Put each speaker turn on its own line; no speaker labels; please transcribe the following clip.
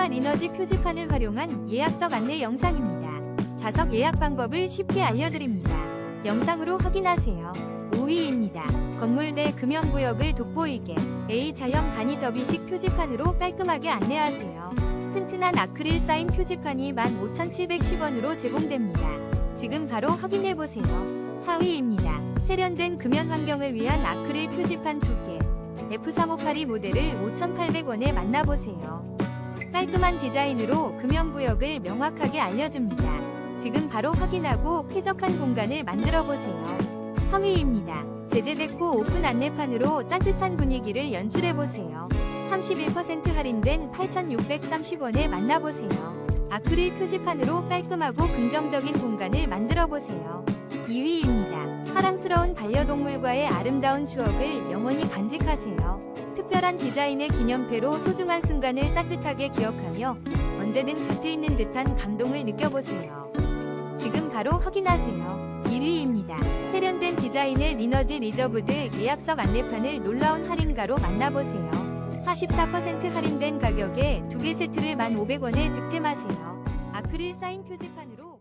틴트와 리너지 표지판을 활용한 예약석 안내 영상입니다. 좌석 예약 방법을 쉽게 알려드립니다. 영상으로 확인하세요. 5위입니다. 건물 내 금연구역을 돋보이게 A 자형 간이 접이식 표지판으로 깔끔하게 안내하세요. 튼튼한 아크릴 사인 표지판이 15,710원으로 제공됩니다. 지금 바로 확인해보세요. 4위입니다. 세련된 금연 환경을 위한 아크릴 표지판 2개. F3582 모델을 5,800원에 만나보세요. 깔끔한 디자인으로 금연구역을 명확하게 알려줍니다. 지금 바로 확인하고 쾌적한 공간을 만들어보세요. 3위입니다. 제제데코 오픈 안내판으로 따뜻한 분위기를 연출해보세요. 31% 할인된 8,630원에 만나보세요. 아크릴 표지판으로 깔끔하고 긍정적인 공간을 만들어보세요. 2위입니다. 사랑스러운 반려동물과의 아름다운 추억을 영원히 간직하세요. 특별한 디자인의 기념패로 소중한 순간을 따뜻하게 기억하며 언제든 곁에 있는 듯한 감동을 느껴보세요. 지금 바로 확인하세요. 1위입니다. 세련된 디자인의 리너지 리저브드 예약석 안내판을 놀라운 할인가로 만나보세요. 44% 할인된 가격에 두 개 세트를 1,500원에 득템하세요. 아크릴 사인 표지판으로